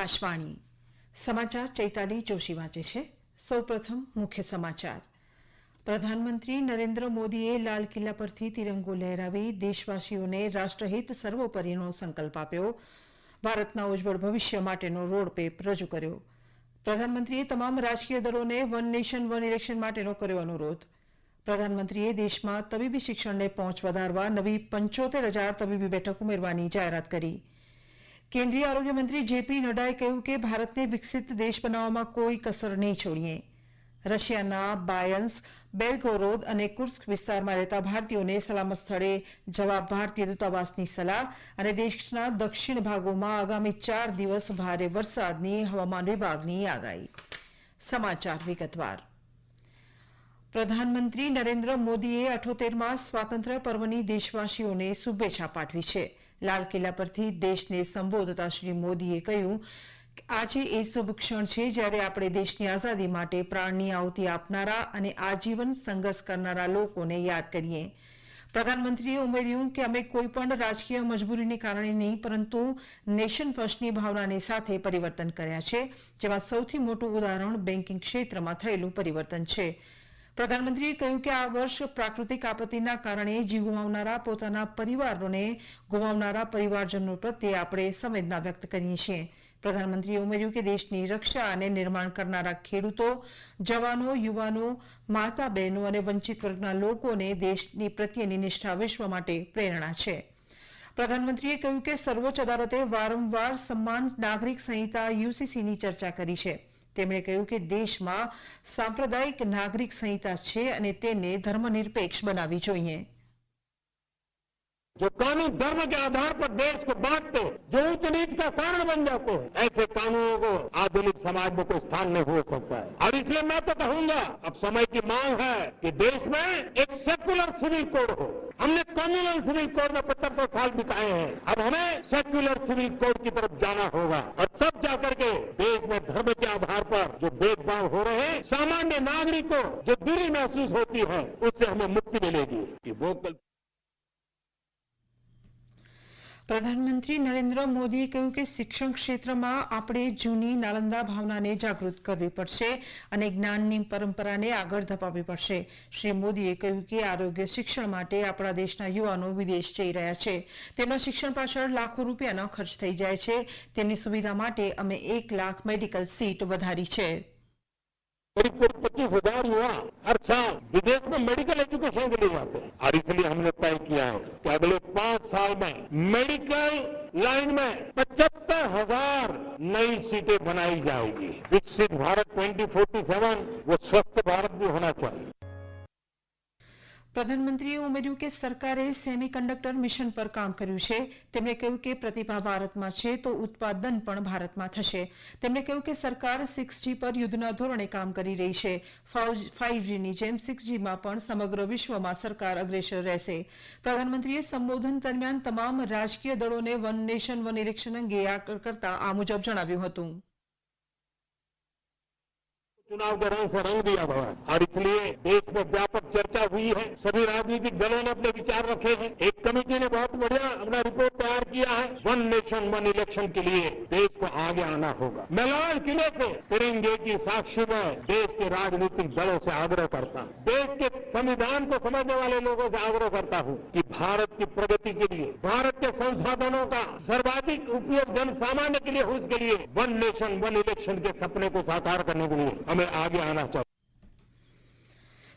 આકાશવાણી. સમાચાર ચૈતાલી જોશી વાંચે છે. સૌપ્રથમ મુખ્ય સમાચાર. પ્રધાનમંત્રી નરેન્દ્ર મોદીએ લાલ કિલ્લા પરથી તિરંગો લહેરાવી દેશવાસીઓને રાષ્ટ્રહિત સર્વોપરીનો સંકલ્પ આપ્યો. ભારતના ઉજ્જવળ ભવિષ્ય માટેનો રોડમેપ રજૂ કર્યો. પ્રધાનમંત્રીએ તમામ રાજકીય દળોને વન નેશન, વન ઇલેક્શન માટેનો કર્યો અનુરોધ. પ્રધાનમંત્રીએ દેશમાં તબીબી શિક્ષણને પહોંચ વધારવા નવી પંચોતેર હજાર તબીબી બેઠક ઉમેરવાની જાહેરાત કરી. કેન્દ્રીય આરોગ્ય મંત્રી જેપી નડ્ડાએ કહ્યું કે ભારતને વિકસિત દેશ બનાવવામાં કોઈ કસર નહીં છોડીએ. રશિયાના બાયન્સ બેલગોરોદ અને કુર્સ્ક વિસ્તારમાં રહેતા ભારતીયોને સલામત સ્થળે જવા ભારતીય દૂતાવાસની સલાહ અને દેશના દક્ષિણ ભાગોમાં આગામી ચાર દિવસ ભારે વરસાદની હવામાન વિભાગની આગાહી. સમાચાર વિગતવાર. પ્રધાનમંત્રી નરેન્દ્ર મોદીએ અઠોતેરમાં સ્વાતંત્ર્ય પર્વની દેશવાસીઓને શુભેચ્છા પાઠવી છે. લાલ કિલ્લા પરથી દેશને સંબોધતા શ્રી મોદીએ કહ્યું આજે એ શુભ ક્ષણ છે જ્યારે આપણે દેશની આઝાદી માટે પ્રાણની આહુતિ આપનારા અને આજીવન સંઘર્ષ કરનારા લોકોને યાદ કરીએ. પ્રધાનમંત્રીએ ઉમેર્યું કે અમે કોઈ પણ રાજકીય મજબૂરીને કારણે નહીં, પરંતુ નેશન ફર્સ્ટની ભાવનાની સાથે પરિવર્તન કર્યા છે જેમાં સૌથી મોટું ઉદાહરણ બેન્કિંગ ક્ષેત્રમાં થયેલું પરિવર્તન છે. પ્રધાનમંત્રીએ કહ્યું કે આ વર્ષ પ્રાકૃતિક આપત્તિના કારણે જીવ ગુમાવનારા પોતાના પરિવારોને ગુમાવનારા પરિવારજનો પ્રત્યે આપણે સંવેદના વ્યક્ત કરીએ છીએ. પ્રધાનમંત્રીએ ઉમેર્યું કે દેશની રક્ષા અને નિર્માણ કરનારા ખેડૂતો, જવાનો, યુવાનો માતા બહેનો અને વંચિત વર્ગના લોકોને દેશની પ્રત્યેની નિષ્ઠા વિશ્વ માટે પ્રેરણા છે. પ્રધાનમંત્રીએ કહ્યું કે સર્વોચ્ચ અદાલતે વારંવાર સન્માન નાગરિક સંહિતા યુસીસીની ચર્ચા કરી છે. તેમણે કહ્યું કે દેશમાં સાંપ્રદાયિક નાગરિક સંહિતા છે અને તેને ધર્મનિરપેક્ષ બનાવવી જોઈએ जो कानून धर्म के आधार पर देश को बांटते जो ऊंच नीच का कारण बन जाते हैं ऐसे कानूनों को आधुनिक समाज में कोई स्थान नहीं हो सकता है और इसलिए मैं तो कहूंगा अब समय की मांग है कि देश में एक सेकुलर सिविल कोड हो हमने कम्युनल सिविल कोड में पचहत्तर साल बिताए हैं अब हमें सेक्युलर सिविल कोड की तरफ जाना होगा और तब जाकर के देश में धर्म के आधार पर जो भेदभाव हो रहे हैं सामान्य नागरिक को जो दूरी महसूस होती है उससे हमें मुक्ति मिलेगी कि वोकल પ્રધાનમંત્રી નરેન્દ્ર મોદીએ કહ્યું કે શિક્ષણ ક્ષેત્રમાં આપણે જૂની નાલંદા ભાવનાને જાગૃત કરવી પડશે અને જ્ઞાનની પરંપરાને આગળ ધપાવવી પડશે. શ્રી મોદીએ કહ્યું કે આરોગ્ય શિક્ષણ માટે આપણા દેશના યુવાનો વિદેશ જઈ રહ્યા છે. તેમના શિક્ષણ પાછળ લાખો રૂપિયાનો ખર્ચ થઈ જાય છે. તેમની સુવિધા માટે અમે એક લાખ મેડિકલ સીટ વધારી છે. करीब करीब पच्चीस हजार युवा हर साल विदेश में मेडिकल एजुकेशन के लिए जाते हैं और इसलिए हमने तय किया है कि अगले पांच साल में मेडिकल लाइन में पचहत्तर हजार नई सीटें बनाई जाएगी विकसित भारत 2047 वो स्वस्थ भारत भी होना चाहिए પ્રધાનમંત્રીએ ઉમેર્યું કે સરકારે સેમિકન્ડક્ટર મિશન પર કામ કર્યું છે. તેમણે કહ્યું કે પ્રતિભા ભારતમાં છે તો ઉત્પાદન પણ ભારતમાં થશે. તેમણે કહ્યું કે સરકાર સિક્સ જી પર યુદ્ધના ધોરણે કામ કરી રહી છે. ફાઇવ જીની જેમ સિક્સ જીમાં પણ સમગ્ર વિશ્વમાં સરકાર અગ્રેસર રહેશે. પ્રધાનમંત્રીએ સંબોધન દરમિયાન તમામ રાજકીય દળોને વન નેશન વન ઇલેક્શન અંગે આ કરતા આ મુજબ જણાવ્યું હતું. चुनाव के रंग से रंग दिया हुआ है और इसलिए देश में व्यापक चर्चा हुई है। सभी राजनीतिक दलों ने अपने विचार रखे हैं। एक कमेटी ने बहुत बढ़िया अपना रिपोर्ट तैयार किया है। वन नेशन वन इलेक्शन के लिए देश को आगे आना होगा। मैं लाल किले से तिरंगे की साक्षी में देश के राजनीतिक दलों से आग्रह करता हूँ। देश के संविधान को समझने वाले लोगों से आग्रह करता हूँ कि भारत की प्रगति के लिए, भारत के संसाधनों का सर्वाधिक उपयोग जन सामान्य के लिए हो, इसके लिए वन नेशन वन इलेक्शन के सपने को साकार करने के लिए আগে আনা চাই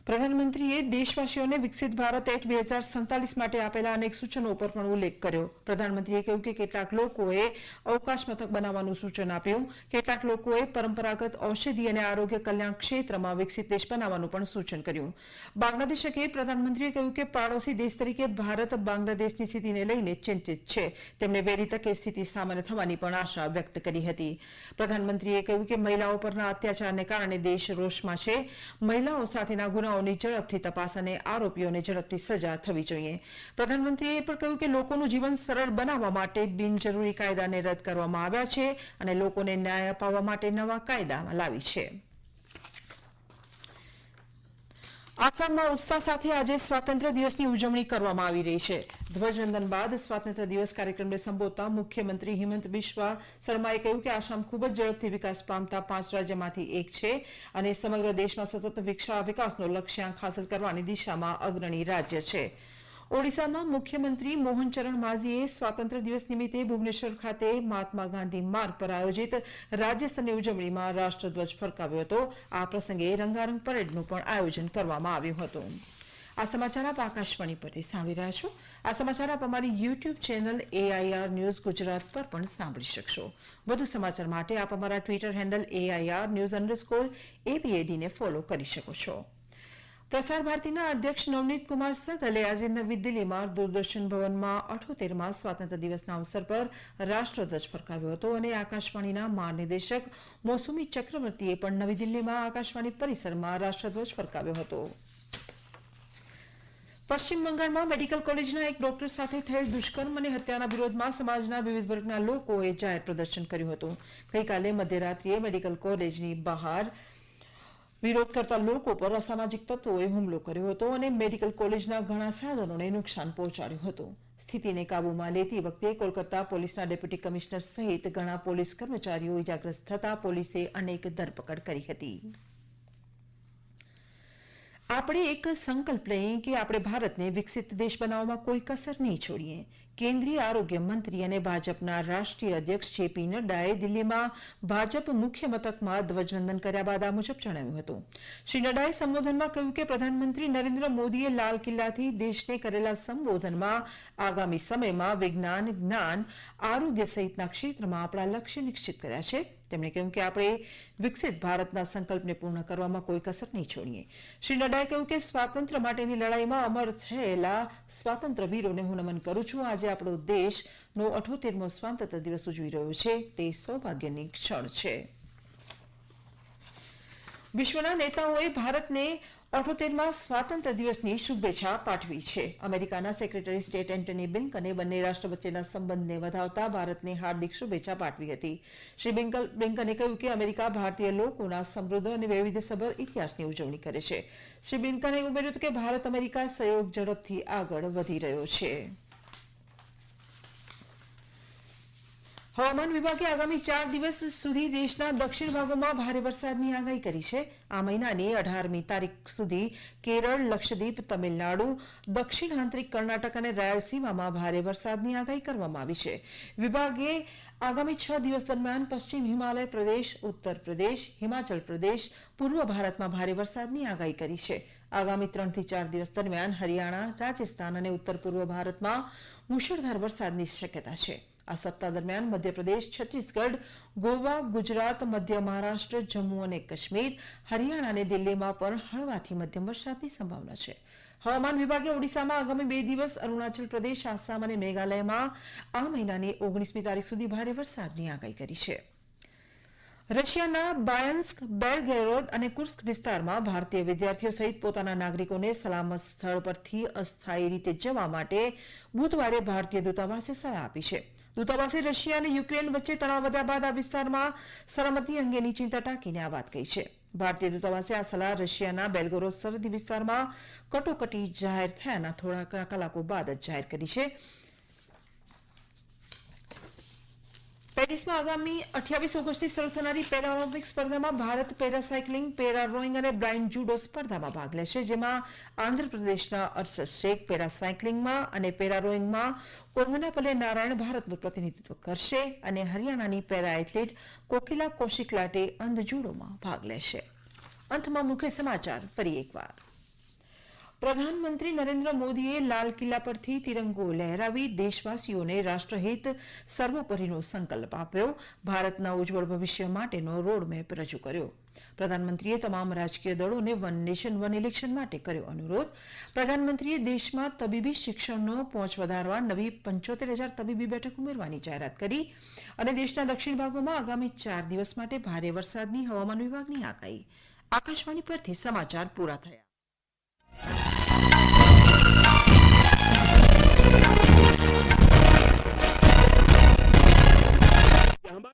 પ્રધાનમંત્રીએ દેશવાસીઓને વિકસિત ભારત એક્ટ બે હજાર સંતાલીસ માટે આપેલા અનેક સૂચનો પર પણ ઉલ્લેખ કર્યો. પ્રધાનમંત્રીએ કહ્યું કે કેટલાક લોકોએ અવકાશ મથક બનાવવાનું સૂચન આપ્યું. કેટલાક લોકોએ પરંપરાગત ઔષધિ અને આરોગ્ય કલ્યાણ ક્ષેત્રમાં વિકસિત દેશ બનાવવાનું પણ સૂચન કર્યું. બાંગ્લાદેશ અંગે પ્રધાનમંત્રીએ કહ્યું કે પાડોશી દેશ તરીકે ભારત બાંગ્લાદેશની સ્થિતિને લઈને ચિંતિત છે. તેમણે વહેલી તકે સ્થિતિ સામાન્ય થવાની પણ આશા વ્યક્ત કરી હતી. પ્રધાનમંત્રીએ કહ્યું કે મહિલાઓ પરના અત્યાચારને કારણે દેશ રોષમાં છે. મહિલાઓ સાથેના ગુનાઓની ઝડપથી તપાસ અને આરોપીઓને ઝડપથી સજા થવી જોઈએ. પ્રધાનમંત્રીએ એ પણ કહ્યું કે લોકોનું જીવન સરળ બનાવવા માટે બિનજરૂરી કાયદાને રદ કરવામાં આવ્યા છે અને લોકોને ન્યાય અપાવવા માટે નવા કાયદા લાવી છે. આસામમાં ઉત્સાહ સાથે આજે સ્વાતંત્ર્ય દિવસની ઉજવણી કરવામાં આવી રહી છે. ધ્વજવંદન બાદ સ્વાતંત્ર્ય દિવસ કાર્યક્રમને સંબોધતા મુખ્યમંત્રી હિમંત બિશ્વા શર્માએ કહ્યું કે આસામ ખૂબ જ ઝડપથી વિકાસ પામતા પાંચ રાજ્યમાંથી એક છે અને સમગ્ર દેશમાં સતત વિકસા- વિકાસનો લક્ષ્યાંક હાંસલ કરવાની દિશામાં અગ્રણી રાજ્ય છે. ઓડિશામાં મુખ્યમંત્રી મોહન ચરણ માઝીએ સ્વાતંત્ર્ય દિવસ નિમિત્તે ભુવનેશ્વર ખાતે મહાત્મા ગાંધી માર્ગ પર આયોજિત રાજ્ય સ્તરની ઉજવણીમાં રાષ્ટ્રધ્વજ ફરકાવ્યો હતો. આ પ્રસંગે રંગારંગ પરેડનું પણ આયોજન કરવામાં આવ્યું હતું. આ સમાચાર આપ આકાશવાણી પરથી સાંભળી રહ્યા છો. આ સમાચાર આપ અમારી YouTube channel AIR news Gujarat પર પણ સાંભળી શકશો. વધુ સમાચાર માટે આપ અમારા Twitter handle AIR news underscore એબીએડીને follow કરી શકો છો. પ્રસાર ભારતીના અધ્યક્ષ નવનીત કુમાર સહગલે આજે નવી દિલ્હીમાં દૂરદર્શન ભવનમાં અઠોતેરમાં સ્વાતંત્ર્ય દિવસના અવસર પર રાષ્ટ્રધ્વજ ફરકાવ્યો હતો અને આકાશવાણીના મહાનિદેશક મોસુમી ચક્રવર્તીએ પણ નવી દિલ્હીમાં આકાશવાણી પરિસરમાં રાષ્ટ્રધ્વજ ફરકાવ્યો હતો. પશ્ચિમ બંગાળમાં મેડિકલ કોલેજના એક ડોક્ટર સાથે થયેલ દુષ્કર્મ અને હત્યાના વિરોધમાં સમાજના વિવિધ વર્ગના લોકોએ જાહેર પ્રદર્શન કર્યું હતું. ગઈકાલે મધ્યરાત્રિએ મેડિકલ કોલેજની બહાર વિરોધ કરતા લોકો પર અસામાજિક તત્વોએ હુમલો કર્યો હતો અને મેડિકલ કોલેજના ઘણા સાધનોને નુકસાન પહોંચાડ્યું હતું. સ્થિતિને કાબૂમાં લેતી વખતે કોલકાતા પોલીસના ડેપ્યુટી કમિશનર સહિત ઘણા પોલીસ કર્મચારીઓ ઇજાગ્રસ્ત થતા પોલીસે અનેક ધરપકડ કરી હતી. આપણે એક સંકલ્પ લઈએ કે આપણે ભારતને વિકસિત દેશ બનાવવામાં કોઈ કસર નહીં છોડીએ. કેન્દ્રીય આરોગ્ય મંત્રી અને ભાજપના રાષ્ટ્રીય અધ્યક્ષ જેપી નડ્ડાએ દિલ્હીમાં ભાજપ મુખ્ય મથકમાં ધ્વજવંદન કર્યા બાદ આ મુજબ જણાવ્યું હતું. શ્રી નડ્ડાએ સંબોધનમાં કહ્યું કે પ્રધાનમંત્રી નરેન્દ્ર મોદીએ લાલ કિલ્લાથી દેશને કરેલા સંબોધનમાં આગામી સમયમાં વિજ્ઞાન, જ્ઞાન, આરોગ્ય સહિતના ક્ષેત્રમાં આપણા લક્ષ્ય નિશ્ચિત કર્યા છે. તેમણે કહ્યું કે આપણે વિકસિત ભારતના સંકલ્પને પૂર્ણ કરવામાં કોઈ કસર નહીં છોડીએ. શ્રી નડ્ડાએ કહ્યું કે સ્વાતંત્ર્ય માટેની લડાઈમાં અમર થયેલા સ્વાતંત્ર્ય વીરોને હું નમન કરું છું. આજે આપણો દેશનો અઠોતેરમો સ્વાતંત્ર્ય દિવસ ઉજવી રહ્યો છે. તે સૌભાગ્યની ક્ષણ છે. વિશ્વના નેતાઓએ ભારતને અઠોતેરમાં સ્વાતંત્ર્ય દિવસની શુભેચ્છા પાઠવી છે. અમેરિકાના સેક્રેટરી સ્ટેટ એન્ટની બિન્કને બંને રાષ્ટ્ર વચ્ચેના સંબંધને વધાવતા ભારતને હાર્દિક શુભેચ્છા પાઠવી હતી. શ્રી બિન્કલ- બ્લિંકને કહ્યું કે અમેરિકા ભારતીય લોકોના સમૃદ્ધ અને વૈવિધ્યસભર ઇતિહાસની ઉજવણી કરે છે. શ્રી બિન્કને ઉમેર્યું કે ભારત અમેરિકા સહયોગ ઝડપથી આગળ વધી રહ્યો છે. હવામાન વિભાગે આગામી ચાર દિવસ સુધી દેશના દક્ષિણ ભાગોમાં ભારે વરસાદની આગાહી કરી છે. આ મહિનાની અઢારમી તારીખ સુધી કેરળ, લક્ષદ્વીપ, તમિલનાડુ, દક્ષિણ આંતરિક કર્ણાટક અને રાયલસીમામાં ભારે વરસાદની આગાહી કરવામાં આવી છે. વિભાગે આગામી છ દિવસ દરમિયાન પશ્ચિમ હિમાલય પ્રદેશ, ઉત્તર પ્રદેશ, હિમાચલ પ્રદેશ, પૂર્વ ભારતમાં ભારે વરસાદની આગાહી કરી છે. આગામી ત્રણથી ચાર દિવસ દરમિયાન હરિયાણા, રાજસ્થાન અને ઉત્તર પૂર્વ ભારતમાં મુશળધાર વરસાદની શક્યતા છે. આ સપ્તાહ દરમિયાન મધ્યપ્રદેશ, છત્તીસગઢ, ગોવા, ગુજરાત, મધ્ય મહારાષ્ટ્ર, જમ્મુ અને કાશ્મીર, હરિયાણા અને દિલ્હીમાં પણ હળવાથી મધ્યમ વરસાદની સંભાવના છે. હવામાન વિભાગે ઓડિશામાં આગામી બે દિવસ, અરુણાચલ પ્રદેશ, આસામ અને મેઘાલયમાં આ મહિનાની ઓગણીસમી તારીખ સુધી ભારે વરસાદની આગાહી કરી છે. રશિયાના બાયન્સ્ક બેલગેરોદ અને કુર્સ્ક વિસ્તારમાં ભારતીય વિદ્યાર્થીઓ સહિત પોતાના નાગરિકોને સલામત સ્થળ પરથી અસ્થાયી રીતે જવા માટે બુધવારે ભારતીય દૂતાવાસે સલાહ આપી છે. દૂતાવાસે રશિયા અને યુક્રેન વચ્ચે તણાવ વધ્યા બાદ આ વિસ્તારમાં સલામતી અંગેની ચિંતા ટાંકીને આ વાત કહી છે. ભારતીય દૂતાવાસે આ સલાહ રશિયાના બેલગોરો સરહદી વિસ્તારમાં કટોકટી જાહેર થયાના થોડા કલાકો બાદ જ જાહેર કરી છે. પેરિસમાં આગામી અઠ્યાવીસ ઓગસ્ટથી શરૂ થનારી પેરા સ્પર્ધામાં Bharat para cycling para rowing અને બ્લાઇન્ડ જુડો સ્પર્ધામાં ભાગ લેશે, જેમાં આંધ્રપ્રદેશના અરશદ શેખ પેરા સાયકલિંગમાં અને પેરા રોઈંગમાં કોંગનાપલે નારાયણ ભારતનું પ્રતિનિધિત્વ કરશે અને હરિયાણાની પેરા એથ્લીટ કોકિલા કોશિકલાટે અંધ જુડોમાં ભાગ લેશે. અંતમાં મુખ્ય સમાચાર, ફરી એકવાર. પ્રધાનમંત્રી નરેન્દ્ર મોદીએ લાલ કિલ્લા પરથી તિરંગો લહેરાવી દેશવાસીઓને રાષ્ટ્રહિત સર્વોપરીનો સંકલ્પ આપ્યો. ભારતના ઉજ્જવળ ભવિષ્ય માટેનો રોડમેપ રજૂ કર્યો. પ્રધાનમંત્રીએ તમામ રાજકીય દળોને વન નેશન વન ઇલેક્શન માટે કર્યો અનુરોધ. પ્રધાનમંત્રીએ દેશમાં તબીબી શિક્ષણનો પહોંચ વધારવા નવી પંચોતેર હજાર તબીબી બેઠક ઉમેરવાની જાહેરાત કરી અને દેશના દક્ષિણ ભાગોમાં આગામી ચાર દિવસ માટે ભારે વરસાદની હવામાન વિભાગની આગાહી. આકાશવાણી પરથી સમાચાર પૂરા થયા. Samba.